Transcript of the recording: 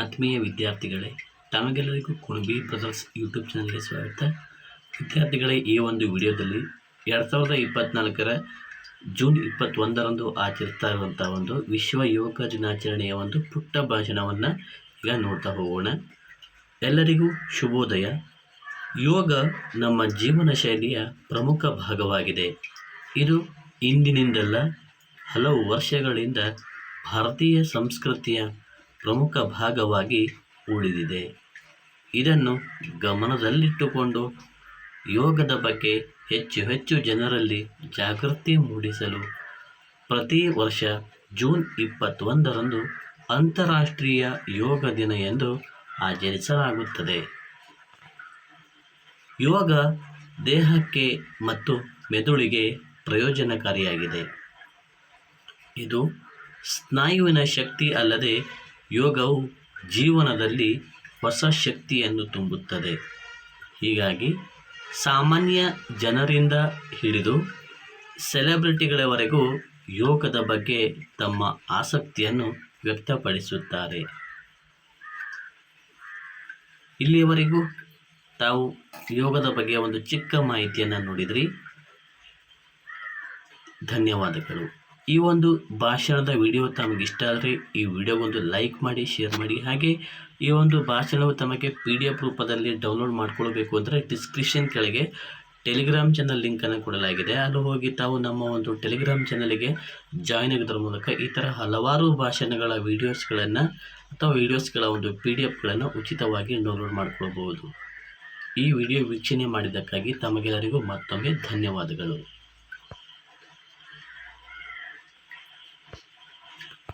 ಆತ್ಮೀಯ ವಿದ್ಯಾರ್ಥಿಗಳೇ, ತಮಗೆಲ್ಲರಿಗೂ ಕುಣಬಿ ಬ್ರದರ್ಸ್ ಯೂಟ್ಯೂಬ್ ಚಾನಲ್ಗೆ ಸ್ವಾಗತ. ವಿದ್ಯಾರ್ಥಿಗಳೇ, ಈ ಒಂದು ವಿಡಿಯೋದಲ್ಲಿ ಎರಡು ಸಾವಿರದ ಇಪ್ಪತ್ತ್ನಾಲ್ಕರ ಜೂನ್ ಇಪ್ಪತ್ತೊಂದರಂದು ಆಚರಿಸ್ತಾ ಇರುವಂಥ ಒಂದು ವಿಶ್ವ ಯೋಗ ದಿನಾಚರಣೆಯ ಒಂದು ಪುಟ್ಟ ಭಾಷಣವನ್ನು ಈಗ ನೋಡ್ತಾ ಹೋಗೋಣ. ಎಲ್ಲರಿಗೂ ಶುಭೋದಯ. ಯೋಗ ನಮ್ಮ ಜೀವನ ಶೈಲಿಯ ಪ್ರಮುಖ ಭಾಗವಾಗಿದೆ. ಇದು ಇಂದಿನಿಂದಲ್ಲ, ಹಲವು ವರ್ಷಗಳಿಂದ ಭಾರತೀಯ ಸಂಸ್ಕೃತಿಯ ಪ್ರಮುಖ ಭಾಗವಾಗಿ ಉಳಿದಿದೆ. ಇದನ್ನು ಗಮನದಲ್ಲಿಟ್ಟುಕೊಂಡು ಯೋಗದ ಬಗ್ಗೆ ಹೆಚ್ಚು ಹೆಚ್ಚು ಜನರಲ್ಲಿ ಜಾಗೃತಿ ಮೂಡಿಸಲು ಪ್ರತಿ ವರ್ಷ ಜೂನ್ ಇಪ್ಪತ್ತೊಂದರಂದು ಅಂತಾರಾಷ್ಟ್ರೀಯ ಯೋಗ ದಿನ ಎಂದು ಆಚರಿಸಲಾಗುತ್ತದೆ. ಯೋಗ ದೇಹಕ್ಕೆ ಮತ್ತು ಮೆದುಳಿಗೆ ಪ್ರಯೋಜನಕಾರಿಯಾಗಿದೆ. ಇದು ಸ್ನಾಯುವಿನ ಶಕ್ತಿ ಅಲ್ಲದೆ ಯೋಗವು ಜೀವನದಲ್ಲಿ ಹೊಸ ಶಕ್ತಿಯನ್ನು ತುಂಬುತ್ತದೆ. ಹೀಗಾಗಿ ಸಾಮಾನ್ಯ ಜನರಿಂದ ಹಿಡಿದು ಸೆಲೆಬ್ರಿಟಿಗಳವರೆಗೂ ಯೋಗದ ಬಗ್ಗೆ ತಮ್ಮ ಆಸಕ್ತಿಯನ್ನು ವ್ಯಕ್ತಪಡಿಸುತ್ತಾರೆ. ಇಲ್ಲಿಯವರೆಗೂ ತಾವು ಯೋಗದ ಬಗ್ಗೆ ಒಂದು ಚಿಕ್ಕ ಮಾಹಿತಿಯನ್ನು ನೋಡಿದ್ರಿ. ಧನ್ಯವಾದಗಳು. ಈ ಒಂದು ಭಾಷಣದ ವಿಡಿಯೋ ತಮಗೆ ಇಷ್ಟ ಆದರೆ ಈ ವಿಡಿಯೋಗೊಂದು ಲೈಕ್ ಮಾಡಿ, ಶೇರ್ ಮಾಡಿ, ಹಾಗೆ ಈ ಒಂದು ಭಾಷಣವು ತಮಗೆ ಪಿ ಡಿ ಎಫ್ ರೂಪದಲ್ಲಿ ಡೌನ್ಲೋಡ್ ಮಾಡ್ಕೊಳ್ಬೇಕು ಅಂದರೆ ಡಿಸ್ಕ್ರಿಪ್ಷನ್ ಕೆಳಗೆ ಟೆಲಿಗ್ರಾಮ್ ಚಾನಲ್ ಲಿಂಕನ್ನು ಕೊಡಲಾಗಿದೆ. ಅಲ್ಲಿ ಹೋಗಿ ತಾವು ನಮ್ಮ ಒಂದು ಟೆಲಿಗ್ರಾಮ್ ಚಾನಲಿಗೆ ಜಾಯ್ನ್ ಆಗೋದ್ರ ಮೂಲಕ ಈ ಥರ ಹಲವಾರು ಭಾಷಣಗಳ ವೀಡಿಯೋಸ್ಗಳನ್ನು ಅಥವಾ ವೀಡಿಯೋಸ್ಗಳ ಒಂದು ಪಿ ಡಿ ಎಫ್ಗಳನ್ನು ಉಚಿತವಾಗಿ ಡೌನ್ಲೋಡ್ ಮಾಡ್ಕೊಳ್ಬೋದು ಈ ವಿಡಿಯೋ ವೀಕ್ಷಣೆ ಮಾಡಿದ್ದಕ್ಕಾಗಿ ತಮಗೆಲ್ಲರಿಗೂ ಮತ್ತೊಮ್ಮೆ ಧನ್ಯವಾದಗಳು.